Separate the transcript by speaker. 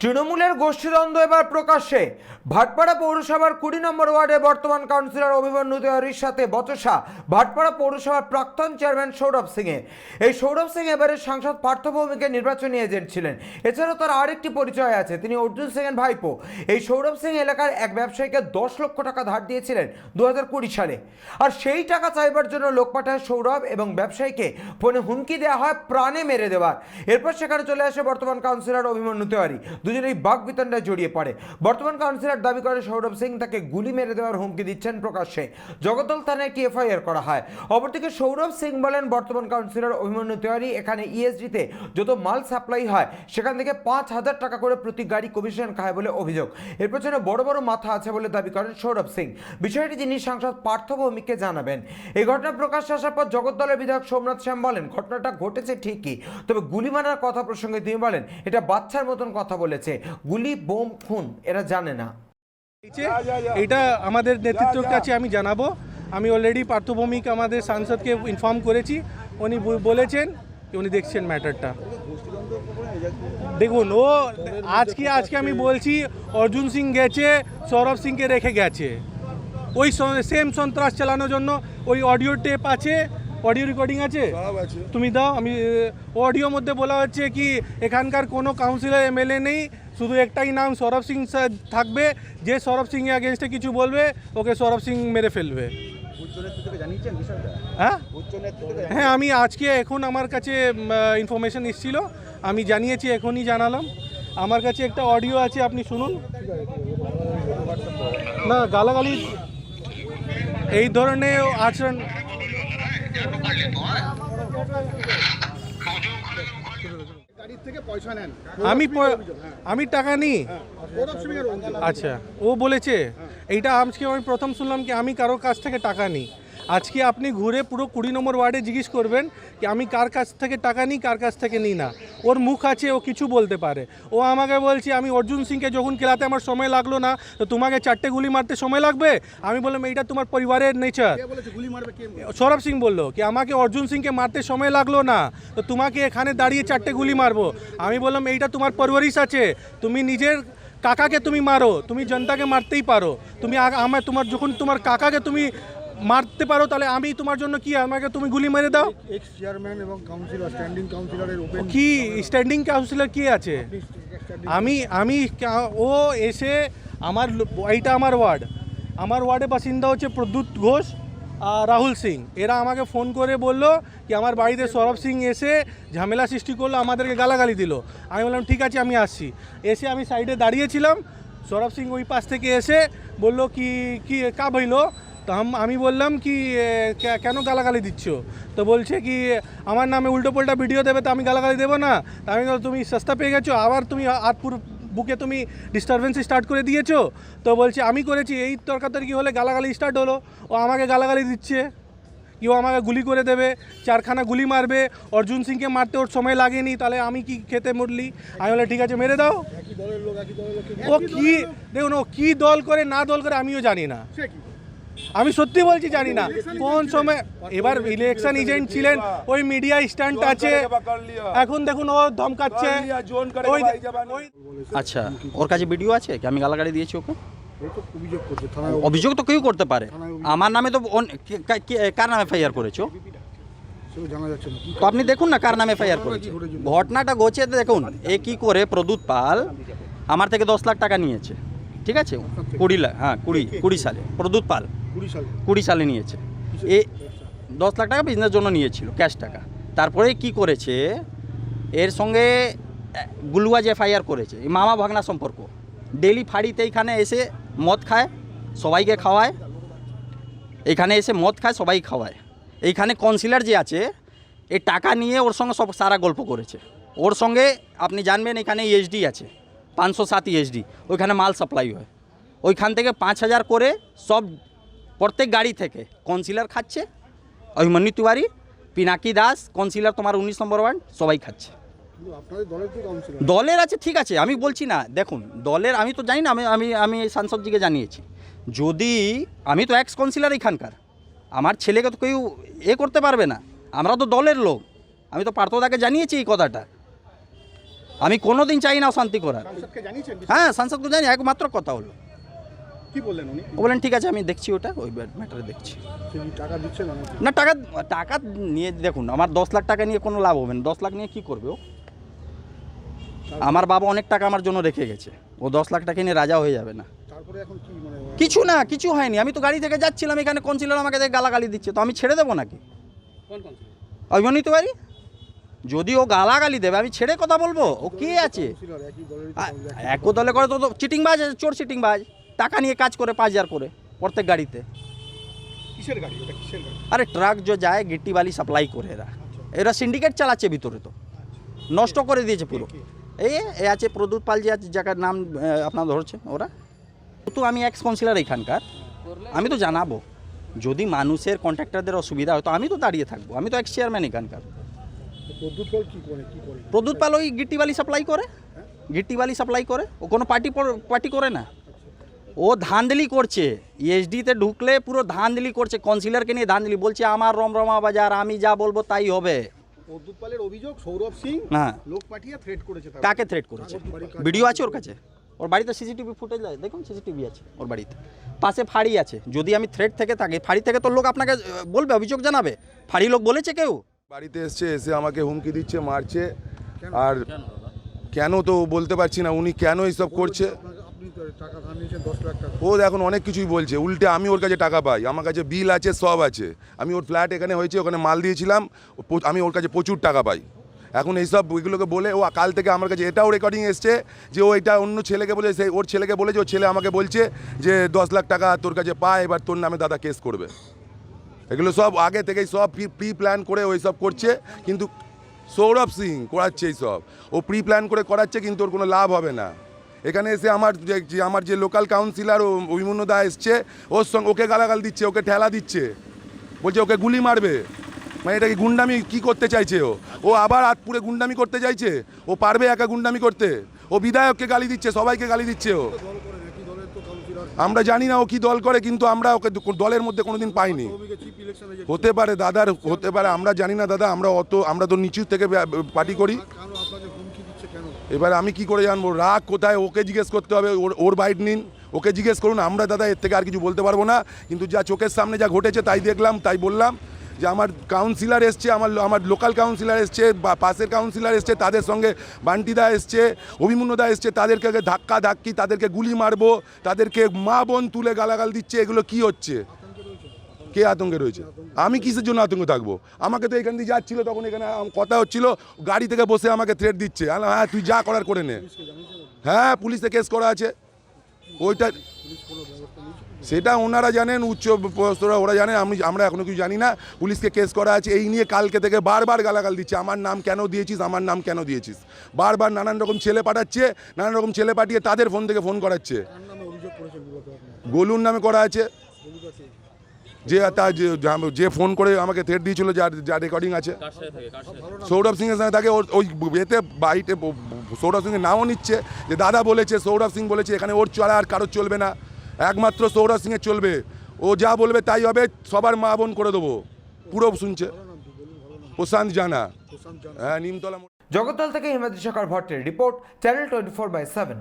Speaker 1: তৃণমূলের গোষ্ঠীদ্বন্দ্ব এবার প্রকাশ্যে। ভাটপাড়া পৌরসভার কুড়ি নম্বর ওয়ার্ডে বর্তমান কাউন্সিলর অভিমন্যু তেওয়ারির সাথে বচসা ভাটপাড়া পৌরসভার প্রাক্তন চেয়ারম্যান সৌরভ সিংয়ে এই সৌরভ সিং এবারের সাংসদ পার্থ ভৌমিকের নির্বাচনী এজেন্ট ছিলেন। এছাড়াও তার আরেকটি পরিচয় আছে, তিনি অর্জুন সিংয়ের ভাইপো। এই সৌরভ সিং এলাকার এক ব্যবসায়ীকে দশ লক্ষ টাকা ধার দিয়েছিলেন দু কুড়ি সালে। আর সেই টাকা চাইবার জন্য লোক পাঠায় সৌরভ এবং ব্যবসায়ীকে। ফোনে হুমকি দেওয়া হয় প্রাণে মেরে দেওয়ার। এরপর সেখানে চলে আসে বর্তমান কাউন্সিলর অভিমন্যু তেওয়ারি। দুজনেই বাঘ বিতণ্ডায় জড়িয়ে পড়ে। বর্তমান কাউন্সিলর দাবি করে সৌরভ সিং তাকে গুলি মেরে দেওয়ার হুমকি দিচ্ছেন প্রকাশ্যে। জগদ্দল থানায় একটি এফআইআর করা হয়। অপরদিকে সৌরভ সিং বলেন, বর্তমান কাউন্সিলর অভিমন্যু তেওয়ারি এখানে ইএসডিতে যত মাল সাপ্লাই হয়, সেখান থেকে পাঁচ হাজার টাকা করে প্রতি গাড়ি কমিশন খায় বলে অভিযোগ। এর পেছনে বড় বড় মাথা আছে বলে দাবি করেন সৌরভ সিং। বিষয়টি তিনি সাংসদ পার্থ ভৌমিককে জানাবেন। এই ঘটনা প্রকাশ্যে আসার পর জগদ্দলের বিধায়ক সোমনাথ শ্যাম বলেন, ঘটনাটা ঘটেছে ঠিকই, তবে গুলি মারার কথা প্রসঙ্গে তিনি বলেন, এটা বাচ্চার মতন কথা বলেছে। গুলি, বোম, খুন, এরা জানে না।
Speaker 2: এটা আমাদের নেতৃত্বের কাছে আমি জানাব। আমি অলরেডি পার্থভৌমিক আমাদের সাংসদকে ইনফর্ম করেছি। উনি বলেছেন উনি দেখছেন ম্যাটারটা দেখুন, ও আজকে আজকে আমি বলছি, অর্জুন সিং গেছে, সৌরভ সিংকে রেখে গেছে। ওই সেম সন্ত্রাস চালানোর জন্য ওই অডিও টেপ আছে। অডিও রেকর্ডিং আছে? তুমি দাও আমি অডিও মধ্যে বলা হচ্ছে কি এখানকার কোনো কাউন্সিলর এমএলএ নেই শুধু একটাই নাম সৌরভ সিং স্যার থাকবে যে সৌরভ সিং এর এগেনস্টে কিছু বলবে ওকে সৌরভ সিং মেরে ফেলবে। হ্যাঁ? হ্যাঁ আমি আজকে এখন আমার কাছে ইনফরমেশন এসেছিল আমি জানিয়েছি এখনই জানালাম। আমার কাছে একটা অডিও আছে আপনি শুনুন। না গালাগালি এই ধরনের আচরণ
Speaker 3: গাড়ির থেকে পয়সা নেন
Speaker 2: আমি আমি টাকা নিই?
Speaker 3: অভিযোগ
Speaker 2: আচ্ছা। ও বলেছে এইটা আজকে আমি প্রথম শুনলাম কি আমি কারোর কাছ থেকে টাকা নিই। আজকে আপনি ঘুরে পুরো কুড়ি নম্বর ওয়ার্ডে জিজ্ঞেস করবেন কি আমি কার কাছ থেকে টাকা নিই কার কাছ থেকে নিই না। ওর মুখ আছে ও কিছু বলতে পারে। ও আমাকে বলছি আমি অর্জুন সিংকে যখন খেলাতে আমার সময় লাগল না তো তোমাকে চারটে গুলি মারতে সময় লাগবে? আমি বললাম এইটা তোমার পরিবারের নেচার। সৌরভ সিং বলল কি আমাকে অর্জুন সিংকে মারতে সময় লাগল না তো তোমাকে এখানে দাঁড়িয়ে চারটে গুলি মারবো? আমি বললাম এইটা তোমার পরওয়ারিশ আছে। তুমি নিজের কাকাকে তুমি মারো তুমি জনতাকে মারতেই পারো। তুমি আমার তোমার যখন তোমার কাকাকে তুমি মারতে পারো তাহলে আমি তোমার জন্য কি আমাকে তুমি গুলি মেরে দাও?
Speaker 3: এক্স চেয়ারম্যান এবং কাউন্সিলর স্ট্যান্ডিং কাউন্সিলরের ওপেন
Speaker 2: কি স্ট্যান্ডিং কাউন্সিলর কি আছে? আমি আমি ও এসে আমার এইটা আমার ওয়ার্ড। আমার ওয়ার্ডে বাসিন্দা হচ্ছে প্রদ্যুৎ ঘোষ আর রাহুল সিং। এরা আমাকে ফোন করে বলল কি আমার বাড়িতে সৌরভ সিং এসে ঝামেলা সৃষ্টি করল আমাদেরকে গালাগালি দিল। আমি বললাম ঠিক আছে আমি আসছি। এসে আমি সাইডে দাঁড়িয়েছিলাম। সৌরভ সিং ওই পাশ থেকে এসে বলল কি কি কা হইল তো আমি বললাম কি কেন গালাগালি দিচ্ছ? তো বলছে কি আমার নামে উল্টো পাল্টা ভিডিও দেবে তো আমি গালাগালি দেবো না। তা আমি তুমি সস্তা পেয়ে গেছো আবার তুমি আতপুর বুকে তুমি ডিস্টারবেন্স স্টার্ট করে দিয়েছ? তো বলছে আমি করেছি এই তর্কাতর্কি হলে গালাগালি স্টার্ট হলো। ও আমাকে গালাগালি দিচ্ছে। কেউ আমাকে গুলি করে দেবে চারখানা গুলি মারবে। অর্জুন সিংকে মারতে ওর সময় লাগেনি তাহলে আমি কি খেতে মরলি? আমি বলে ঠিক আছে মেরে দাও। ও কি দেখুন ও কি দল করে না দল করে আমিও জানি না। আমি সত্যি বলছি জানি না। কোন সময় এবার ইলেকশন এজেন্ট ছিলেন ওই মিডিয়া স্ট্যান্ড আছে। এখন দেখুন ও ধমকাচ্ছে।
Speaker 4: আচ্ছা ওর কাছে ভিডিও আছে? কি আমি গালাগালি দিয়েছি ওকে?
Speaker 3: অভিযোগ করছে থানায়
Speaker 4: অভিযোগ তো কেউ করতে পারে। আমার নামে তো কে- কার নামে এফআইআর করেছ? তো আপনি দেখুন না কার নামে এফআইআর করেছে। ঘটনাটা ঘটছে দেখুন এ কি করে প্রদূত পাল আমার থেকে দশ লাখ টাকা নিয়েছে। ঠিক আছে? কুড়ি লাখ হ্যাঁ কুড়ি কুড়ি সালে। প্রদূত পাল।
Speaker 3: কুড়ি সালে।
Speaker 4: নিয়েছে। এ দশ লাখ টাকা বিজনেস জন্য নিয়েছিল ক্যাশ টাকা। তারপরে কি করেছে? এর সঙ্গে গুলুয়াজ এফআইআর করেছে মামা ভাগনা সম্পর্ক। ডেলি ফাড়িতে এইখানে এসে মদ খায় সবাইকে খাওয়ায়। এখানে এসে মদ খায় সবাই খাওয়ায়। এইখানে কনসিলার যে আছে এই টাকা নিয়ে ওর সঙ্গে সব সারা গল্প করেছে। ওর সঙ্গে আপনি জানবেন এখানে ইএসডি আছে পাঁচশো সাত ইএসডি ওইখানে মাল সাপ্লাই হয়। ওইখান থেকে পাঁচ হাজার করে সব প্রত্যেক গাড়ি থেকে। কাউন্সিলর খাচ্ছে। অভিমন্যু তিওয়ারি পিনাকি দাস কাউন্সিলর তোমার উনিশ নম্বর ওয়ার্ড সবাই খাচ্ছে।
Speaker 3: দলের
Speaker 4: আছে? ঠিক আছে আমি বলছি না। দেখুন দলের আমি তো জানি না আমি আমি আমি সাংসদজিকে জানিয়েছি। যদি আমি তো এক্স কাউন্সিলর এখানকার। আমার ছেলেকে তো কেউ এ করতে পারবে না। আমরা তো দলের লোক। আমি তো পার্থদাকে জানিয়েছি এই কথাটা। আমি কোনোদিন চাই না অশান্তি করার। হ্যাঁ সাংসদকে জানি একমাত্র কথা হলো।
Speaker 3: কি বললেন উনি?
Speaker 4: ও বলেন ঠিক আছে আমি দেখছি ওটা ওই ম্যাটারে দেখছি।
Speaker 3: টাকা
Speaker 4: না টাকা টাকা নিয়ে দেখুন আমার দশ লাখ টাকা নিয়ে কোনো লাভ হবে না। দশ লাখ নিয়ে কী করবে ও? আমার বাবা অনেক টাকা আমার জন্য রেখে গেছে। ও দশ লাখ টাকা নিয়ে রাজা হয়ে যাবে না।
Speaker 3: মানে
Speaker 4: কিছু না কিছু হয়নি। আমি তো গাড়ি থেকে যাচ্ছিলাম এখানে কনসিলার আমাকে গালাগালি দিচ্ছে তো আমি ছেড়ে দেবো নাকি? অভিমানিত পারি যদি ও গালাগালি দেবে আমি ছেড়ে কথা বলব? ও কে আছে? এক দলে করে তো চিটিংবাজ আছে চোর চিটিংবাজ। টাকা নিয়ে কাজ করে পাঁচ হাজার করে প্রত্যেক গাড়িতে।
Speaker 3: কিসের গাড়ি? ওটা কিসের গাড়ি?
Speaker 4: আরে ট্রাক যে যায় গিট্টি বালি সাপ্লাই করে এরা। এরা সিন্ডিকেট চালাচ্ছে ভিতরে তো। নষ্ট করে দিয়েছে পুরো। এই এ আছে প্রদূত পাল যে আছে যাকার নাম আপনার ধরছে ওরা? তো আমি এক্স কাউন্সিলর এখানকার। আমি তো জানাব। যদি মানুষের কন্ট্রাক্টরদের অসুবিধা হয় তো আমি তো দাঁড়িয়ে থাকব। আমি তো এক্স চেয়ারম্যান এখানকার। প্রদূত পাল ওই গিট্টি বালি সাপ্লাই করে? গিট্টি বালি সাপ্লাই করে? ও কোনো পার্টি পার্টি করে না? ও ধান্দলি করছে। ইএসডিতে ঢুকলে পুরো ধান্দলি করছে কাউন্সিলরকে নিয়ে ধান্দলি। বলছে আমার রমরমা বাজার আমি যা বলব তাই হবে।
Speaker 3: প্রদ্যুৎ অভিযোগ সৌরভ সিং
Speaker 4: হ্যাঁ
Speaker 3: লোক পাঠিয়ে থ্রেট করেছে তাকে।
Speaker 4: কাকে থ্রেট করেছে? ভিডিও আছে ওর কাছে? ওর বাড়িতে সিসিটিভি ফুটেজ আছে দেখুন সিসিটিভি আছে ওর বাড়িতে। পাশে ফাঁড়ি আছে। যদি আমি থ্রেট থেকে থাকি ফাঁড়ি থেকে তো লোক আপনাকে বলবে অভিযোগ জানাবে। ফাঁড়ি লোক বলেছে কেউ?
Speaker 5: বাড়িতে এসছে এসে আমাকে হুমকি দিচ্ছে মারছে আর কেন? তো বলতে পারছি না উনি কেন এইসব করছে? ও এখন অনেক কিছুই বলছে। উল্টে আমি ওর কাছে টাকা পাই। আমার কাছে বিল আছে, সব আছে। আমি ওর ফ্ল্যাট এখানে হয়েছে, ওখানে মাল দিয়েছিলাম। আমি ওর কাছে প্রচুর টাকা পাই। এখন এইসব ওইগুলোকে বলে, ও কাল থেকে আমার কাছে এটাও রেকর্ডিং এসছে যে ও এটা অন্য ছেলেকে বলে, সেই ওর ছেলেকে বলে যে ওর ছেলে আমাকে বলছে যে, দশ লাখ টাকা তোর কাছে পায় এবার তোর নামে দাদা কেস করবে। এগুলো সব আগে থেকেই সব প্রি প্ল্যান করে ওই সব করছে, কিন্তু সৌরভ সিং করাচ্ছে এই সব ও প্রি প্ল্যান করে করাচ্ছে, কিন্তু ওর কোনো লাভ হবে না। এখানে এসে আমার যে আমার যে লোকাল কাউন্সিলর অভিমন্যু দা এসছে, ওর সঙ্গে ওকে গালাগাল দিচ্ছে, ওকে ঠেলা দিচ্ছে। বলছে ওকে গুলি মারবে। মানে এটা কি গুন্ডামি? কি করতে চাইছে ও? ও আবার আতপুরে গুন্ডামি করতে চাইছে? ও পারবে একা গুন্ডামি করতে? ও বিধায়ককে গালি দিচ্ছে, সবাইকে গালি দিচ্ছে ও। আমরা জানি না ও কি দল করে, কিন্তু আমরা ওকে দলের মধ্যে কোনোদিন পাইনি। হতে পারে, দাদার, হতে পারে, আমরা জানি না দাদা, আমরা অত, আমরা তো নিচু থেকে পার্টি করি
Speaker 3: কেন আপনাকে হুমকি দিচ্ছে কেন
Speaker 5: এবার আমি কি করে জানব? রাগ কোথায়? ওকে জিজ্ঞেস করতে হবে, ওর ওর বাইট নিন। ওকে জিজ্ঞেস করুন, আমরা দাদা এর থেকে আর কিছু বলতে পারব না। কিন্তু যা চোখের সামনে যা ঘটেছে তাই দেখলাম, তাই বললাম যে আমার কাউন্সিলর এসছে, আমার আমার লোকাল কাউন্সিলর এসছে, বা পাশের কাউন্সিলর এসছে, তাদের সঙ্গে বান্টিদা এসছে অভিমন্যুদা এসছে, তাদেরকে ধাক্কা ধাক্কি তাদেরকে গুলি মারবো, তাদেরকে মা বোন তুলে গালাগাল দিচ্ছে, এগুলো কি হচ্ছে? কে আতঙ্কে রয়েছে? আমি কিসের জন্য আতঙ্কে থাকব? আমাকে তো এখান দিয়ে যাচ্ছিল তখন এখানে কথা হচ্ছিল গাড়ি থেকে বসে আমাকে থ্রেট দিচ্ছে। হ্যাঁ তুই যা করার করে নে। হ্যাঁ পুলিশে কেস করা আছে। ওইটা সেটা ওনারা জানেন উচ্চ পদস্থরা ওরা জানেন আমি আমরা এখনও কিছু জানি না। পুলিশকে কেস করা আছে। এই নিয়ে কালকে থেকে বারবার গালাগাল দিচ্ছে আমার নাম কেন দিয়েছিস? আমার নাম কেন দিয়েছিস? বারবার নানান রকম ছেলে পাঠাচ্ছে নানান রকম ছেলে পাঠিয়ে তাদের ফোন থেকে ফোন করাচ্ছে। গোলুর নামে করা আছে। যে তার যে যে ফোন করে আমাকে থ্রেট দিয়েছিল যার যার রেকর্ডিং আছে। সৌরভ সিংয়ের সঙ্গে তাকে ওর- ওই এতে বাড়িতে সৌরভ সিংয়ের নামও নিচ্ছে যে দাদা বলেছে সৌরভ সিং বলেছে এখানে ওর চলা আর কারোর চলবে না। একমাত্র সৌরভ সিংয়ের চলবে। ও যা বলবে তাই হবে সবার মা বোন করে দেবো। পুরো শুনছে।
Speaker 3: প্রশান্ত জানা।
Speaker 5: হ্যাঁ নিমতলা
Speaker 1: জগদ্দল থেকে Himadri Shekhar ভট্টের report channel twenty four by seven.